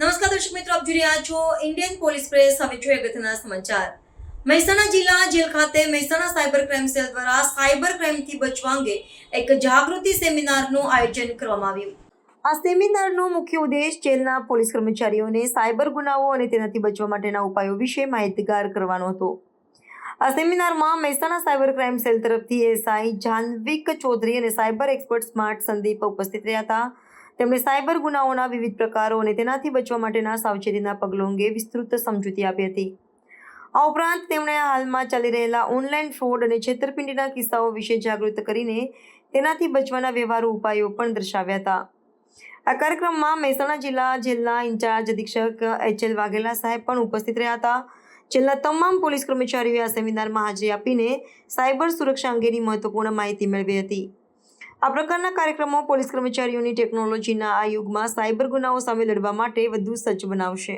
નમસ્કાર દર્શક મિત્રો, આપ જોઈ રહ્યા છો ઇન્ડિયન પોલીસ પ્રેસ હવે જોઈએ અગત્યના સમાચાર. મહેસાણા જિલ્લા જેલ ખાતે મહેસાણા સાયબર ક્રાઇમ સેલ દ્વારા સાયબર ક્રાઇમથી બચવા અંગે એક જાગૃતિ સેમિનારનું આયોજન કરવામાં આવ્યું. આ સેમિનારનો મુખ્ય ઉદ્દેશ જેલના પોલીસ કર્મચારીઓને સાયબર ગુનાઓ અને તેનાથી બચવા માટેના ઉપાયો વિશે માહિતગાર કરવાનો હતો. આ સેમિનારમાં મહેસાણા સાયબર ક્રાઇમ સેલ તરફથી એસઆઈ જાનવિક ચૌધરી અને સાયબર એક્સપર્ટ સ્માર્ટ સંદીપ ઉપસ્થિત રહ્યા હતા. તેમણે સાયબર ગુનાઓના વિવિધ પ્રકારો અને તેનાથી બચવા માટેના સાવચેતીના પગલો અંગે વિસ્તૃત સમજૂતી આપી હતી. આ ઉપરાંત તેમણે હાલમાં ચાલી રહેલા ઓનલાઈન ફ્રોડ અને છેતરપિંડીના કિસ્સાઓ વિશે જાગૃત કરીને તેનાથી બચવાના વ્યવહારુ ઉપાયો પણ દર્શાવ્યા હતા. આ કાર્યક્રમમાં મહેસાણા જિલ્લા જેલના ઇન્ચાર્જ અધિક્ષક એચ એલ વાઘેલા સાહેબ પણ ઉપસ્થિત રહ્યા હતા. જેલના તમામ પોલીસ કર્મચારીઓએ આ સેમિનારમાં હાજરી આપીને સાયબર સુરક્ષા અંગેની મહત્વપૂર્ણ માહિતી મેળવી હતી. આ પ્રકારના કાર્યક્રમો પોલીસ કર્મચારીઓની ટેકનોલોજીના આ યુગમાં સાયબર ગુનાઓ સામે લડવા માટે વધુ સજ્જ બનાવશે.